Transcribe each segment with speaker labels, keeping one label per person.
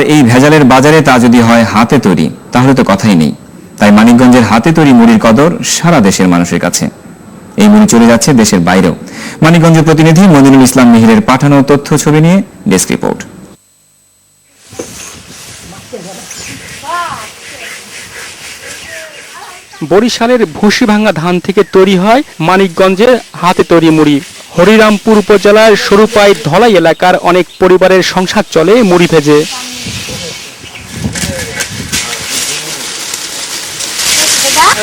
Speaker 1: আর এই ভেজালের বাজারে তা যদি হয় হাতে তৈরি, তাহলে তো কথাই নেই। তাই মানিকগঞ্জের হাতে তৈরি মুড়ির কদর সারা দেশের মানুষের কাছে। এই মুড়ি চলে যাচ্ছে দেশের বাইরেও। মানিকগঞ্জ প্রতিনিধি মদিনুল ইসলাম মিহিরের পাঠানো তথ্য ছবি নিয়ে ডেস্ক রিপোর্ট।
Speaker 2: বরিশালের ভুসিভাঙ্গা ধান থেকে তৈরি হয় মানিকগঞ্জের হাতে তৈরি মুড়ি। হরিরামপুর উপজেলার সরুপাই ধলাই এলাকার অনেক পরিবারের সংসার চলে মুড়ি ভেজে।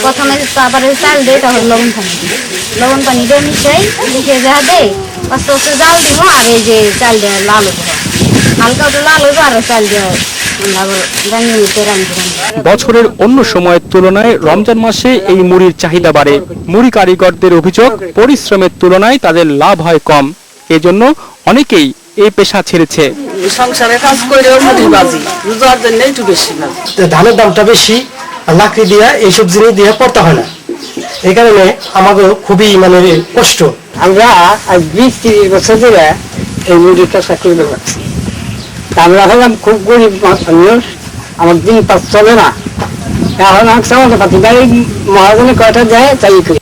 Speaker 3: প্রথমে তারপরে চাল দেয় তারপর লবণ পানি দিই। লবণ পানি দিয়ে মিশাই মিশিয়ে যা দেয় আস্তে জাল দিব আর এই যে চাল দেওয়া লাল হালকা একটু লাল হব আর চাল দেওয়া
Speaker 2: বছরের অন্য সময়ের তুলনায় রমজান মাসে এই মুড়ির চাহিদা বাড়ে। মুড়ি কারিগরদের অভিযোগ পরিশ্রমের তুলনায় তাদের লাভ হয় কম। এজন্য অনেকেই এই পেশা ছেড়েছে।
Speaker 4: সংসারে কাজ করে মুড়ি বাজি রোজার জন্য একটু বেশি না
Speaker 5: ধানের দামটা বেশি লাকড়ি দিয়া এইসব জিনিস দিয়ে পড়তে হয় না। এই কারণে আমাদের খুবই মানে কষ্ট।
Speaker 6: আমরা আজ বিশ তিরিশ বছর ধরে এই মুড়ির চাষা করে আমরা হলাম খুব গরিব মানুষ আমার দিন পাস চলে না। এখন আমি আমাদের পাচ্ছি মহাজনে কয়টা যায় তাই করি।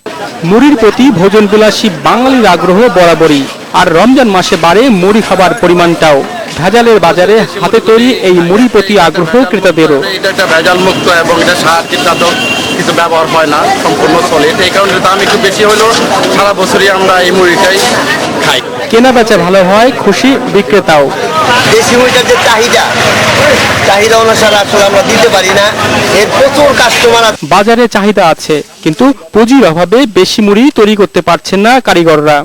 Speaker 2: মুড়ির প্রতি ভোজন বিলাসী বাঙালির আগ্রহ বরাবরই আর রমজান মাসে বাড়ে মুড়ি খাবার পরিমাণটাও। ভেজালের বাজারে হাতে তৈরি এই মুড়ি প্রতি আগ্রহ ক্রেতাদেরও।
Speaker 7: এটা একটা ভেজাল মুক্ত এবং এটা সার কীটনাশক কিছু ব্যবহার হয় না সম্পূর্ণ সলিড এই কারণে দাম একটু বেশি হলেও সারা বছরই আমরা এই মুড়িটাই খাই।
Speaker 2: কেনা বেচা ভালো হয় খুশি বিক্রেতাও।
Speaker 8: দেশি মুড়িটার যে চাহিদা চাহিদা অনুসারে আসলে আমরা দিতে পারি না। এর প্রচুর কাস্টমার
Speaker 2: বাজারে চাহিদা আছে কিন্তু পুঁজির অভাবে বেশি মুড়ি তৈরি করতে পারছেন না কারিগররা।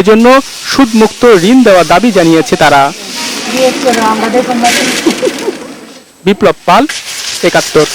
Speaker 2: এজন্য সুদমুক্ত ঋণ দেওয়ার দাবি জানিয়েছে তারা। বিপ্লব পাল একাত্তর।